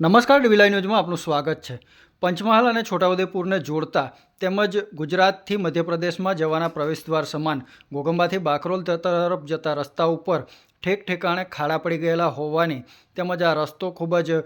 નમસ્કાર ડીવીલાઈ ન્યૂઝમાં આપનું સ્વાગત છે. પંચમહાલ અને છોટાઉદેપુરને જોડતા તેમજ ગુજરાતથી મધ્યપ્રદેશમાં જવાના પ્રવેશદ્વાર સમાન ગોગંબાથી બાકરોલ તરફ જતા રસ્તા ઉપર ઠેક ઠેકાણે ખાડા પડી ગયેલા હોવાની તેમજ આ રસ્તો ખૂબ જ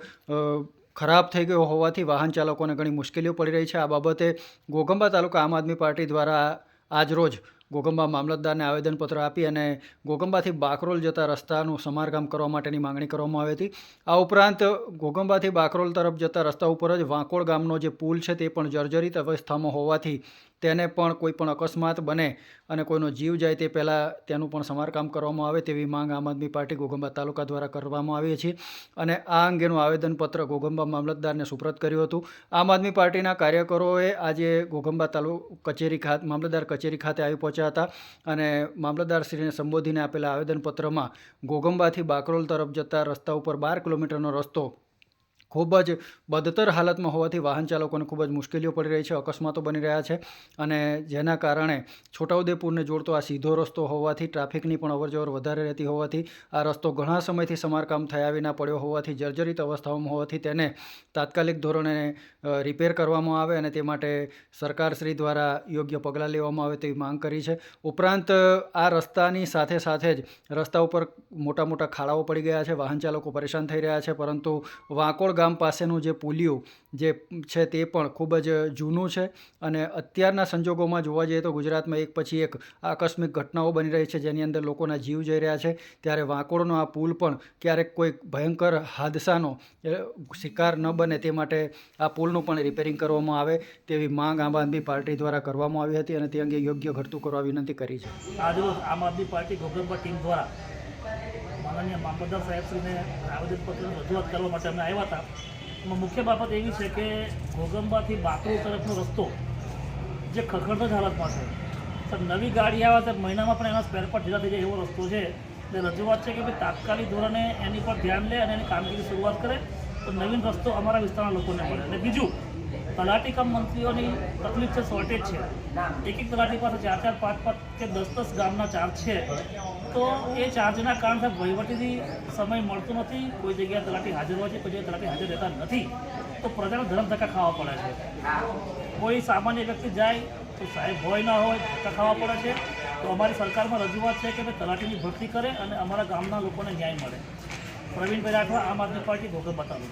ખરાબ થઈ ગયો હોવાથી વાહન ચાલકોને ઘણી મુશ્કેલીઓ પડી રહી છે. આ બાબતે ગોગંબા તાલુકા આમ આદમી પાર્ટી દ્વારા આજરોજ ગોગંબા મામલતદારને આવેદનપત્ર આપી અને ગોગંબાથી બાકરોલ જતા રસ્તાનું સમારકામ કરવા માટેની માંગણી કરવામાં આવી હતી. આ ઉપરાંત ગોગંબાથી બાકરોલ તરફ જતા રસ્તા ઉપર જ વાંકોળ ગામનો જે પુલ છે તે પણ જર્જરિત અવસ્થામાં હોવાથી તેને પણ કોઈ પણ અકસ્માત બને અને કોઈનો જીવ જાય તે પહેલાં તેનું પણ સમારકામ કરવામાં આવે તેવી માંગ આમ આદમી પાર્ટી ગોગંબા તાલુકા દ્વારા કરવામાં આવી છે. અને આ અંગેનું આવેદનપત્ર ગોગંબા મામલતદારને સુપ્રત કર્યું હતું. આમ આદમી પાર્ટીના કાર્યકરોએ આજે ગોગંબા તાલુ કચેરી ખાતે, મામલતદાર કચેરી ખાતે આવી પહોંચ્યા હતા અને મામલતદારશ્રીને સંબોધીને આપેલા આવેદનપત્રમાં ગોગંબાથી બાકરોલ તરફ જતા રસ્તા ઉપર બાર કિલોમીટરનો રસ્તો ખૂબ જ બદતર હાલતમાં હોવાથી વાહન ચાલકોને ખૂબ જ મુશ્કેલીઓ પડી રહી છે, અકસ્માતો બની રહ્યા છે અને જેના કારણે છોટાઉદેપુરને જોડતો આ સીધો રસ્તો હોવાથી ટ્રાફિકની પણ અવરજવર વધારે રહેતી હોવાથી આ રસ્તો ઘણા સમયથી સમારકામ થયા વિના પડ્યો હોવાથી જર્જરિત અવસ્થાઓમાં હોવાથી તેને તાત્કાલિક ધોરણે રિપેર કરવામાં આવે અને તે માટે સરકારશ્રી દ્વારા યોગ્ય પગલાં લેવામાં આવે તેવી માંગ કરી છે. ઉપરાંત, આ રસ્તાની સાથે સાથે જ રસ્તા ઉપર મોટા મોટા ખાડાઓ પડી ગયા છે, વાહન ચાલકો પરેશાન થઈ રહ્યા છે, પરંતુ વાંકોળ ગામ પાસેનું જે પોલિયો જે છે તે પણ ખૂબ જ જૂનું છે અને અત્યારના સંજોગોમાં જોવા જઈએ તો ગુજરાતમાં એક પછી એક આકસ્મિક ઘટનાઓ બની રહી છે જેની અંદર લોકોના જીવ જઈ રહ્યા છે. ત્યારે વાંકોડનો આ પુલ પણ ક્યારેક કોઈ ભયંકર હાદસાનો શિકાર ન બને તે માટે આ પુલનું પણ રિપેરિંગ કરવામાં આવે તેવી માંગ આમ આદમી પાર્ટી દ્વારા કરવામાં આવી હતી અને તે અંગે યોગ્ય ઘટતું કરવા વિનંતી કરી છે. આજરોજ આમ આદમી પાર્ટી ગોગંબા ટીમ દ્વારા મામલતદાર સાહેબશ્રીને પત્ર રજૂઆત કરવા માટે અમે આવ્યા હતા. એમાં મુખ્ય બાબત એવી છે કે ગોગંબાથી બાકરો તરફનો રસ્તો જે ખખડતો જ હાલતમાં છે. સર, નવી ગાડી આવે તો મહિનામાં પણ એના સ્પેર જતા થઈ જાય એવો રસ્તો છે. એટલે રજૂઆત છે કે ભાઈ તાત્કાલિક ધોરણે એની પર ધ્યાન લે અને એની કામગીરી શરૂઆત કરે તો નવીન રસ્તો અમારા વિસ્તારના લોકોને મળે. અને બીજું તલાટી કમ મંત્રીઓની તકલીફ છે શોર્ટેજ છે. એક એક તલાટી પાસે ચાર ચાર, પાંચ પાંચ કે દસ દસ ગામના ચાર્જ છે. તો એ ચાર્જના કારણે વહીવટીથી સમય મળતો નથી. કોઈ જગ્યાએ તલાટી હાજર હોય છે, કોઈ જગ્યાએ તલાટી હાજર રહેતા નથી. તો પ્રજાને ધરમ ધક્કા ખાવા પડે છે. કોઈ સામાન્ય વ્યક્તિ જાય તો સાહેબ હોય ના હોય, ધક્કા ખાવા પડે છે. તો અમારી સરકારમાં રજૂઆત છે કે ભાઈ તલાટીની ભરતી કરે અને અમારા ગામના લોકોને ન્યાય મળે. પ્રવીણભાઈ રાઠવા આમ આદમી પાર્ટી ભોગવ બતાવું